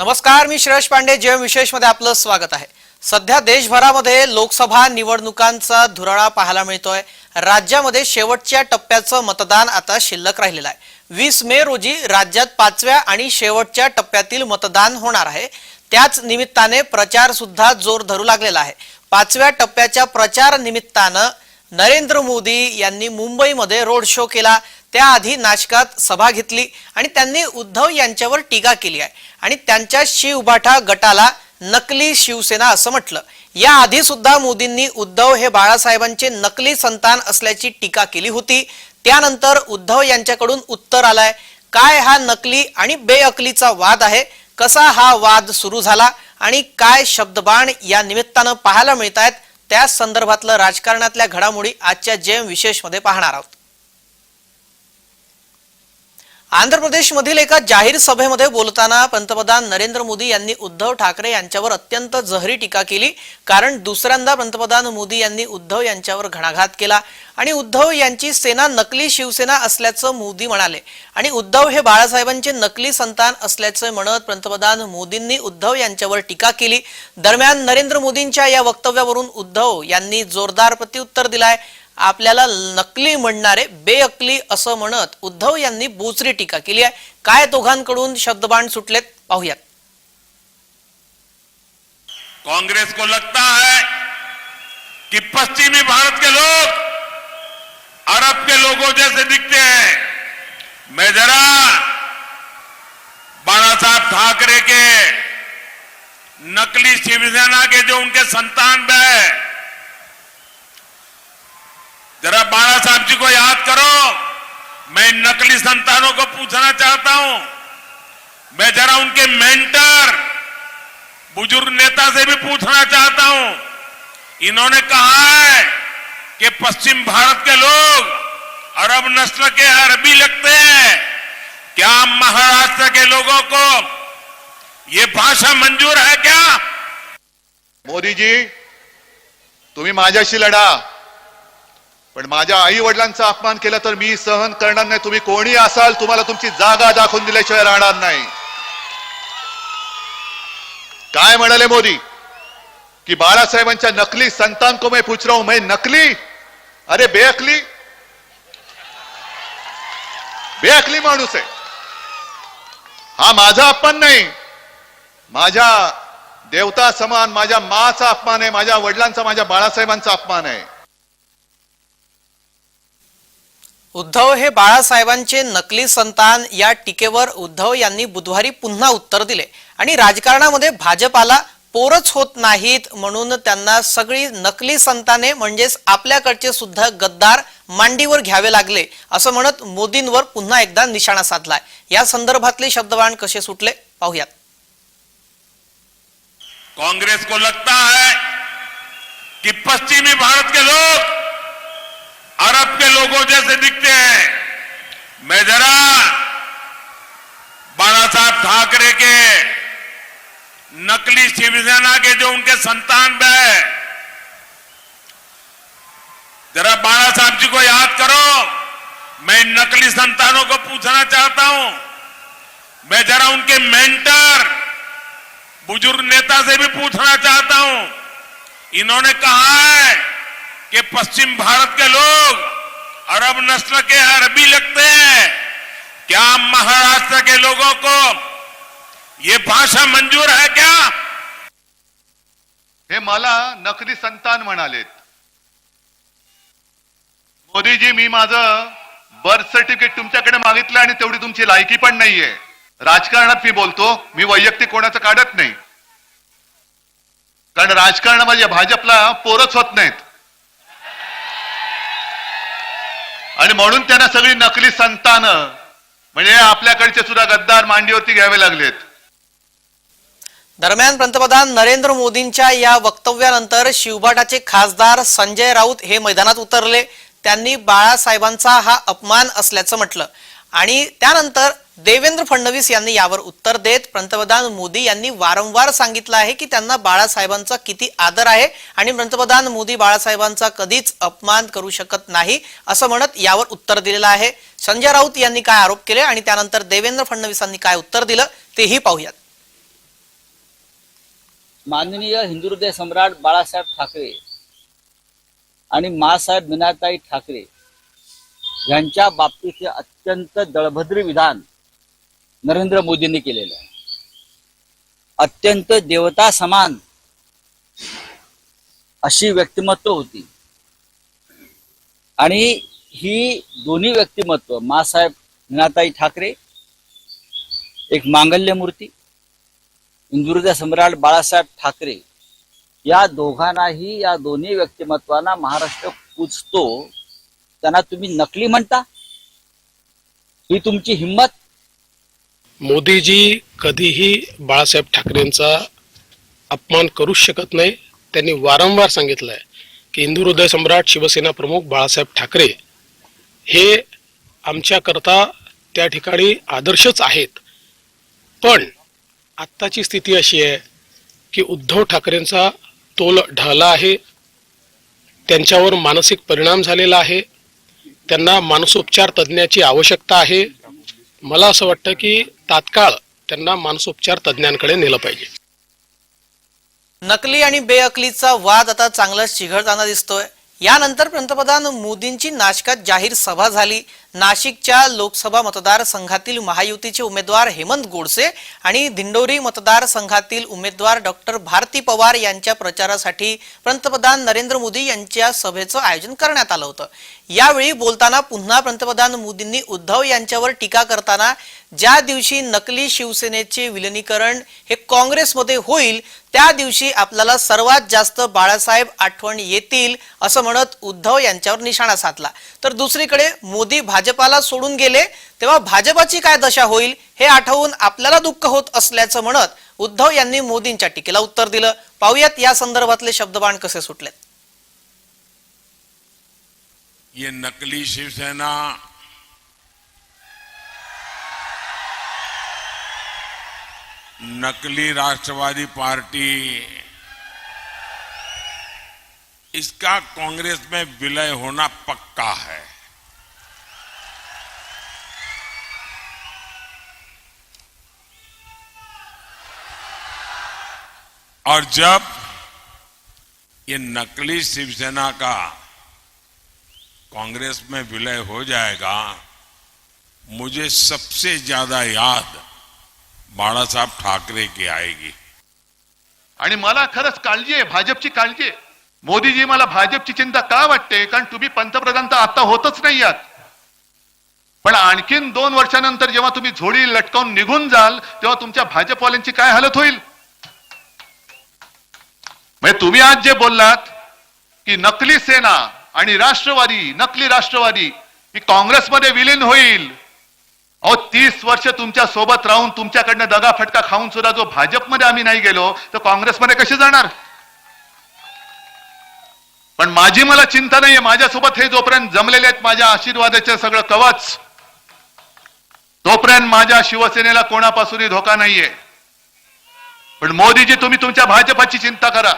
नमस्कार मी श्रेयश पांडे जय विशेषमध्ये आपलं स्वागत आहे. सध्या देशभरामध्ये लोकसभा निवडणुकांचा धुराळा पाहायला मिळतोय. राज्यामध्ये शेवटच्या टप्प्याचं मतदान आता शिल्लक राहिलेलं आहे. वीस मे रोजी राज्यात पाचव्या आणि शेवटच्या टप्प्यातील मतदान होणार आहे. त्याच निमित्ताने प्रचार सुद्धा जोर धरू लागलेला आहे. पाचव्या टप्प्याच्या प्रचार निमित्तानं नरेंद्र मोदी यांनी मुंबईमध्ये रोड शो केला. त्याआधी नाशकात सभा घेतली आणि त्यांनी उद्धव यांच्यावर टीका केली आहे. आणि त्यांच्या शिवबाठा गटाला नकली शिवसेना असं म्हटलं. याआधी सुद्धा मोदींनी उद्धव हे बाळासाहेबांचे नकली संतान असल्याची टीका केली होती. त्यानंतर उद्धव यांच्याकडून उत्तर आलंय. काय हा नकली आणि बेअकलीचा वाद आहे? कसा हा वाद सुरू झाला? आणि काय शब्दबाण या निमित्तानं पाहायला मिळत आहेत त्या संदर्भातलं राजकारणातल्या घडामोडी आजच्या जेम विशेषमध्ये पाहणार आहोत. आंध्र प्रदेशमधील एका जाहीर सभेमध्ये बोलताना पंतप्रधान नरेंद्र मोदी यांनी उद्धव ठाकरे यांच्यावर अत्यंत जहरी टीका केली कारण दुसऱ्यांदा पंतप्रधान मोदी यांनी उद्धव यांच्यावर घणाघात केला आणि उद्धव यांची सेना नकली शिवसेना असल्याचं मोदी म्हणाले आणि उद्धव हे बाळासाहेबांचे नकली संतान असल्याचं म्हणत पंतप्रधान मोदींनी उद्धव यांच्यावर टीका केली. दरम्यान नरेंद्र मोदींच्या या वक्तव्यावरून उद्धव यांनी जोरदार प्रत्युत्तर दिलाय. आपल्याला नकली म्हणणारे बेअकली असं म्हणत उद्धव यांनी बोचरी टीका केली आहे. काय दोघांकडून शब्दबाण सुटलेत पाहूयात. कांग्रेस को लगता है कि पश्चिमी भारत के लोग अरब के लोगों जैसे दिखते हैं। मैं जरा बाला साहब ठाकरे के नकली शिवसेना के जो उनके संतान है जरा बाला साहब जी को याद करो। मैं नकली संतानों को पूछना चाहता हूँ। मैं जरा उनके मेंटर, बुज़ुर्ग नेता से भी पूछना चाहता हूँ। इन्होंने कहा है कि पश्चिम भारत के लोग अरब नस्ल के अरबी लगते हैं। क्या महाराष्ट्र के लोगों को ये भाषा मंजूर है क्या? मोदी जी, तुम्ही माझ्याशी लढा। पण माझ्या आई वडिलांचा अपमान केला तर मी सहन करणार नाही. तुम्ही कोणी असाल तुम्हाला तुमची जागा दाखवून दिल्याशिवाय राहणार नाही. काय म्हणाले मोदी? की बाळासाहेबांच्या नकली संतान को मैं पूछ रहा हूं मैं नकली? अरे बेअकली? बेअकली माणूस आहे. हा माझा अपमान नाही. माझ्या देवता समान माझ्या माचा अपमान आहे माझ्या वडिलांचा माझ्या बाळासाहेबांचा अपमान आहे. उद्धव हे बाळासाहेबांचे नकली संतान या टीकेवर उद्धव यांनी बुधवारी पुन्हा उत्तर दिले. आणि राजकारणामध्ये भाजपाला पोरच होत नाहीत म्हणून त्यांना सगळी नकली संताने म्हणजेच आपल्याकडचे सुद्धा गद्दार मांडीवर घ्यावे लागले असं म्हणत मोदींवर पुन्हा एकदा निशाणा साधलाय. या संदर्भातले शब्दवाण कसे सुटले पाहूयात. कांग्रेस को लगता है कि पश्चिमी भारत के लोग अरब के लोगों जैसे दिखते हैं। मैं जरा बाला साहब ठाकरे के नकली शिवसेना के जो उनके संतान है। जरा बाला साहब जी को याद करो, मैं नकली संतानों को पूछना चाहता हूँ। मैं जरा उनके मेंटर, बुज़ुर्ग नेता से भी पूछना चाहता हूँ। इन्होंने कहा है कि पश्चिम भारत के लोग अरब नस्ल के अरबी लगते हैं। क्या महाराष्ट्र के लोगों को ये भाषा मंजूर है क्या? हे मला नकली संतान म्हणालेत. मोदीजी मी माझं बर्थ सर्टिफिकेट तुमच्याकडे मागितलं आणि तेवढी तुमची लायकी पण नाहीये. राजकारणात मी बोलतो मी वैयक्तिक कोणाचं काढत नाही. कारण राजकारणामध्ये म्हणजे भाजपला पोरच होत नाहीत. आणि म्हणून त्यांना सगळी नकली संतान म्हणजे आपल्याकडचे सुद्धा गद्दार मांडीवरती घ्यावे लागलेत. दरम्यान पंतप्रधान नरेंद्र मोदींच्या या वक्तव्यानंतर शिवबाटाचे खासदार संजय राऊत हे मैदानात उतरले. त्यांनी बाळासाहेबांचा हा अपमान असल्याचं म्हटलं. आणि त्यानंतर देवेंद्र फडणवीस यांनी यावर उत्तर देत पंतप्रधान मोदी यांनी वारंवार सांगितलं आहे की त्यांना बाळासाहेबांचा किती आदर आहे आणि पंतप्रधान मोदी बाळासाहेबांचा कधीच अपमान करू शकत नाही असं म्हणत यावर उत्तर दिलेलं आहे. संजय राऊत यांनी काय आरोप केले आणि त्यानंतर देवेंद्र फडणवीसांनी काय उत्तर दिलं तेही पाहूयात. माननीय हिंदुहृदय सम्राट बाळासाहेब ठाकरे आणि मासाहेब मीनाताई ठाकरे यांच्या बाबतीतले अत्यंत दळभद्र विधान नरेंद्र मोदींनी केलेलं आहे. अत्यंत देवता समान अशी व्यक्तिमत्व होती. आणि ही दोन्ही व्यक्तिमत्व मासाहेब मीनाताई ठाकरे एक मांगल्य मूर्ती हिंदुहृदय सम्राट बाळासाहेब ठाकरे या दोघांनाही या दोन्ही व्यक्तिमत्वांना महाराष्ट्र पूजतो. त्यांना तुम्ही नकली म्हणता? ही तुमची हिंमत? मोदीजी कधीही बाळासाहेब ठाकरेंचा अपमान करूच शकत नाही. त्यांनी वारंवार सांगितलं आहे की हिंदू हृदय सम्राट शिवसेना प्रमुख बाळासाहेब ठाकरे हे आमच्याकरता त्या ठिकाणी आदर्शच आहेत. पण आत्ताची स्थिती अशी आहे की उद्धव ठाकरेंचा तोल ढळला आहे. त्यांच्यावर मानसिक परिणाम झालेला आहे. त्यांना मानसोपचार तज्ज्ञाची आवश्यकता आहे. मला असं वाटतं की तात्काळ त्यांना मानसोपचार तज्ज्ञांकडे नेलं पाहिजे. नकली आणि बेअकलीचा वाद आता चांगलाच चिघळताना दिसतोय. यानंतर पंतप्रधान मोदींची नाशकात जाहीर सभा झाली. नाशिकच्या लोकसभा मतदारसंघातील महायुतीचे उमेदवार हेमंत गोडसे आणि दिंडोरी मतदारसंघातील उमेदवार डॉक्टर भारती पवार यांच्या प्रचारासाठी पंतप्रधान नरेंद्र मोदी यांच्या सभेचं आयोजन करण्यात आलं होतं. यावेळी बोलताना पुन्हा पंतप्रधान मोदींनी उद्धव यांच्यावर टीका करताना ज्या दिवशी नकली शिवसेनेचे विलिनीकरण हे काँग्रेसमध्ये होईल त्या दिवशी आपल्याला सर्वात जास्त बाळासाहेब आठवण येतील असं म्हणत उद्धव यांच्यावर निशाणा साधला. तर दुसरीकडे मोदी भाजपाला सोडून गेले तेव्हा भाजपाची काय दशा होईल हे आठवून आपल्याला दुःख होत असल्याचं म्हणत उद्धव यांनी मोदींच्या टीकेला उत्तर दिलं. पाहुयात या संदर्भातले शब्दबाण कसे सुटलेत. ये नकली शिवसेना नकली राष्ट्रवादी पार्टी इसका कांग्रेस में विलय होना पक्का है। और जब ये नकली शिवसेना का कांग्रेस में विलय हो जाएगा मुझे सबसे ज्यादा याद बाळा ठाकरे की आएगी। आणि मला खरंच काळजी आहे भाजपची काळजी आहे. मोदीजी मला भाजपची चिंता का वाटते? कारण तुम्ही पंतप्रधान तर आता होतच नाही आहात पण आणखीन दोन वर्षानंतर जेव्हा तुम्ही झोडी लटकावून निघून जाल तेव्हा तुमच्या भाजपवाल्यांची काय हालत होईल? म्हणजे तुम्ही आज जे बोललात की नकली सेना आणि राष्ट्रवादी नकली राष्ट्रवादी ही काँग्रेसमध्ये विलीन होईल. अहो तीस वर्ष तुमच्यासोबत राहून तुमच्याकडनं दगा फटका खाऊन सुद्धा जो भाजपमध्ये आम्ही नाही गेलो तर काँग्रेसमध्ये कसे जाणार? पण माझी मला चिंता नाहीये. माझ्यासोबत हे जोपर्यंत जमलेले आहेत माझ्या आशीर्वादाचे सगळं कवच तोपर्यंत माझ्या शिवसेनेला कोणापासूनही धोका नाहीये. पण मोदीजी तुम्ही तुमच्या भाजपाची चिंता करा.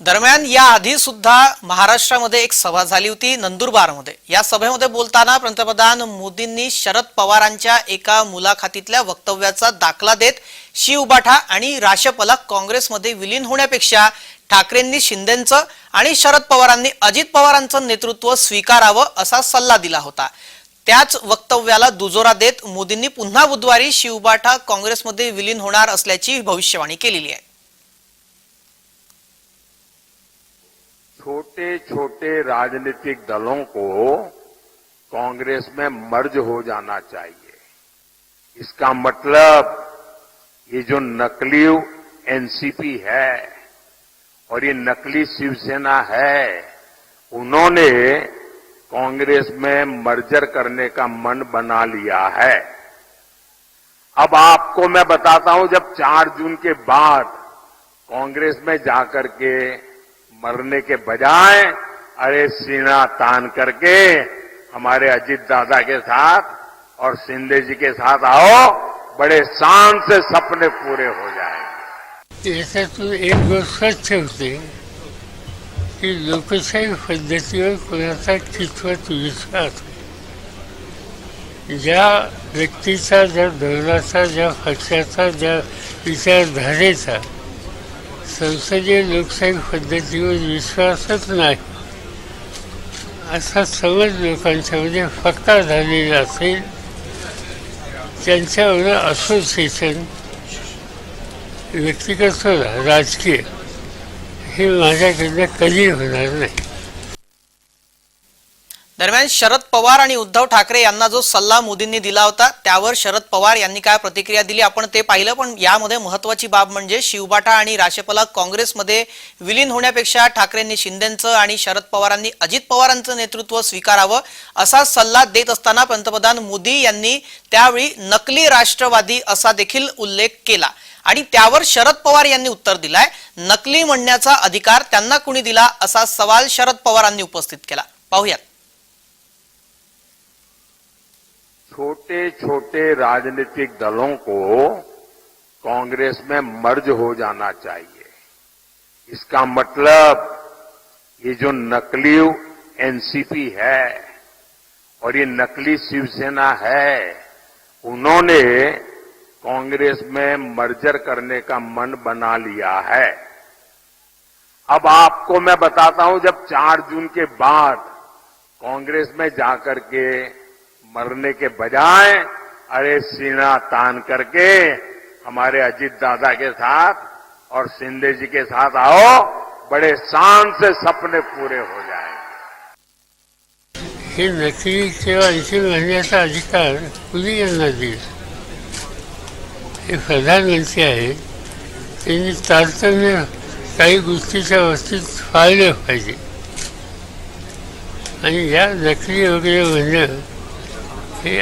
दरम्यान या आधी सुद्धा महाराष्ट्रामध्ये एक सभा झाली होती नंदुरबारमध्ये. या सभेमध्ये बोलताना पंतप्रधान मोदींनी शरद पवारांच्या एका मुलाखतीतल्या वक्तव्याचा दाखला देत शिवबाठा आणि राशपला काँग्रेसमध्ये विलीन होण्यापेक्षा ठाकरेंनी शिंदेचं आणि शरद पवारांनी अजित पवारांचं नेतृत्व स्वीकारावं असा सल्ला दिला होता. त्याच वक्तव्याला दुजोरा देत मोदींनी पुन्हा बुधवारी शिवबाठा काँग्रेसमध्ये विलीन होणार असल्याची भविष्यवाणी केलेली आहे. छोटे छोटे राजनीतिक दलों को कांग्रेस में मर्ज हो जाना चाहिए। इसका मतलब ये जो नकली एनसीपी है और ये नकली शिवसेना है, उन्होंने कांग्रेस में मर्जर करने का मन बना लिया है। अब आपको मैं बताता हूँ, जब 4 जून के बाद कांग्रेस में जाकर के मरने के बजाय, अरे सीना तान करके हमारे अजीत दादा के साथ और शिंदे जी के साथ आओ, बड़े शान से सपने पूरे हो जाए जाएँगे याच्यातून एक गोष्ट होते की लोकशाही पद्धतीवर कोणाचा कितपत विश्वास ज्या व्यक्तीचा ज्या धोरणाचा ज्या पक्षाचा ज्या विचारधारेचा संसदीय लोकशाही पद्धतीवर विश्वासच नाही. असा समज लोकांच्यामध्ये पक्का झालेला असेल त्यांच्यावर असोसिएशन व्यक्तिगत सुद्धा राजकीय हे माझ्याकडनं कधी होणार नाही. दरम्यान शरद पवार आणि उद्धव ठाकरे यांना जो सल्ला मोदींनी दिला होता त्यावर शरद पवार यांनी काय प्रतिक्रिया दिली? आपण ते पाहिलं पण यामध्ये महत्वाची बाब म्हणजे शिवबाटा आणि राशेपला काँग्रेसमध्ये विलीन होण्यापेक्षा ठाकरेंनी शिंदेचं आणि शरद पवारांनी अजित पवारांचं नेतृत्व स्वीकारावं असा सल्ला देत असताना पंतप्रधान मोदी यांनी त्यावेळी नकली राष्ट्रवादी असा देखील उल्लेख केला. आणि त्यावर शरद पवार यांनी उत्तर दिलाय नकली म्हणण्याचा अधिकार त्यांना कुणी दिला असा सवाल शरद पवारांनी उपस्थित केला. पाहूयात. छोटे छोटे राजनीतिक दलों को कांग्रेस में मर्ज हो जाना चाहिए। इसका मतलब ये जो नकली एनसीपी है और ये नकली शिवसेना है, उन्होंने कांग्रेस में मर्जर करने का मन बना लिया है। अब आपको मैं बताता हूँ, जब 4 जून के बाद कांग्रेस में जाकर के मरने के बजाय अरे सीना तान करके हमारे अजीत दादा के साथ और शिंदे जी के साथ आओ बड़े शान से सपने पूरे हो जाएंगे हे नकली किंवा आणखी म्हणण्याचा अधिकार कुणी यांना दिला हे। प्रधानमंत्री आहेत त्यांनी तारतम्य काही गोष्टीच्या वस्तीत पाळलं पाहिजे आणि या नकली वगैरे म्हणणं हे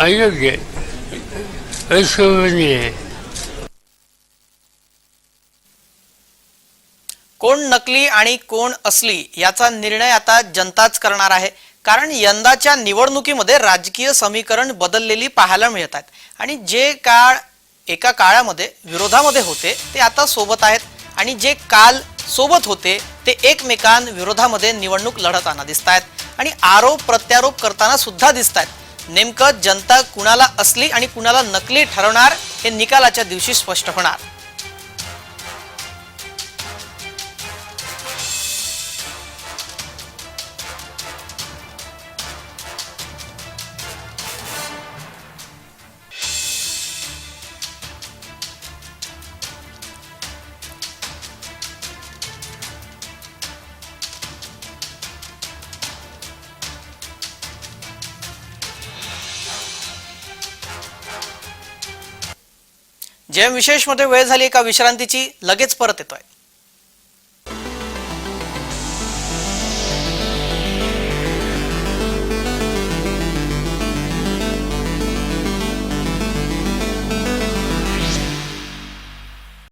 अयोग्य आहे अशोभनीय आहे कोण नकली आणि कोण असली याचा निर्णय आता जनताच करणार आहे. कारण यंदाच्या निवडणुकीमध्ये राजकीय समीकरण बदललेली पाहायला मिळत आहेत आणि जे काळ एका काळामध्ये विरोधामध्ये होते ते आता सोबत आहेत. आणि जे काल सोबत होते ते एकमेकांविरोधामध्ये निवडणूक लढताना दिसत आहेत आणि आरोप प्रत्यारोप करताना सुद्धा दिसत आहेत नेमकं जनता कुणाला असली आणि कुणाला नकली ठरवणार हे निकालाच्या दिवशी स्पष्ट होणार. जेम विशेषमध्ये वेळ झाली एका विश्रांतीची लगेच परत येतोय.